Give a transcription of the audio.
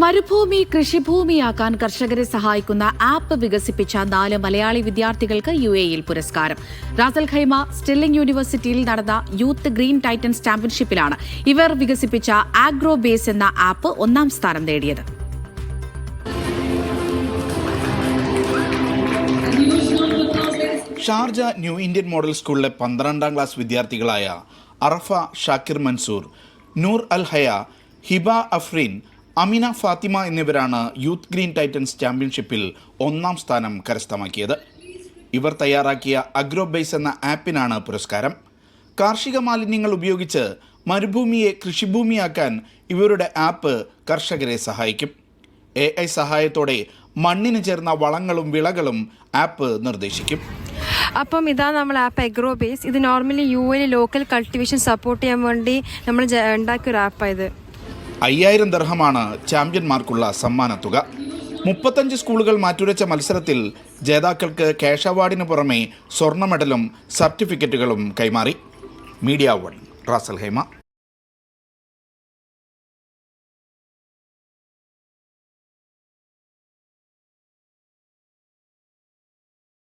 മരുഭൂമി കൃഷിഭൂമിയാക്കാൻ കർഷകരെ സഹായിക്കുന്ന ആപ്പ് വികസിപ്പിച്ച നാല് മലയാളി വിദ്യാർത്ഥികൾക്ക് യു എയിൽ പുരസ്കാരം. റാസൽ ഖൈമ സ്റ്റില്ലിംഗ് യൂണിവേഴ്സിറ്റിയിൽ നടന്ന യൂത്ത് ഗ്രീൻ ടൈറ്റൻസ് ചാമ്പ്യൻഷിപ്പിലാണ് ഇവർ വികസിപ്പിച്ച ആഗ്രോ ബേസ് എന്ന ആപ്പ് ഒന്നാം സ്ഥാനം നേടിയത്. ഷാർജ ന്യൂ ഇന്ത്യൻ മോഡൽ സ്കൂളിലെ പന്ത്രണ്ടാം ക്ലാസ് വിദ്യാർത്ഥികളായ അറഫ ഷാക്കിർ മൻസൂർ നൂർ അൽ ഹയ ഹിബ അഫ്രീൻ അമിന ഫാത്തിമ എന്നിവരാണ് യൂത്ത് ഗ്രീൻ ടൈറ്റൻസ് ചാമ്പ്യൻഷിപ്പിൽ ഒന്നാം സ്ഥാനം കരസ്ഥമാക്കിയത്. ഇവർ തയ്യാറാക്കിയ അഗ്രോബേസ് എന്ന ആപ്പിനാണ് പുരസ്കാരം. കാർഷിക മാലിന്യങ്ങൾ ഉപയോഗിച്ച് മരുഭൂമിയെ കൃഷിഭൂമിയാക്കാൻ ഇവരുടെ ആപ്പ് കർഷകരെ സഹായിക്കും. എ ഐ സഹായത്തോടെ മണ്ണിന് ചേർന്ന വളങ്ങളും വിളകളും ആപ്പ് നിർദ്ദേശിക്കും. അപ്പം ഇതാ നമ്മൾ ആപ്പ് എഗ്രോ ബേസ്. ഇത് normally U L local cultivation support ചെയ്യാൻ വേണ്ടി നമ്മൾ ഉണ്ടാക്കിയ ഒരു ആപ്പാണ് ഇത്. അയ്യായിരം ദർഹമാണ് ചാമ്പ്യന്മാർക്കുള്ള സമ്മാനത്തുക മുപ്പത്തഞ്ച് സ്കൂളുകൾ മാറ്റുരച്ച മത്സരത്തിൽ ജേതാക്കൾക്ക് ക്യാഷ് അവാർഡിന് പുറമെ സ്വർണ മെഡലും സർട്ടിഫിക്കറ്റുകളും കൈമാറി. Media one Ras al Khaimah.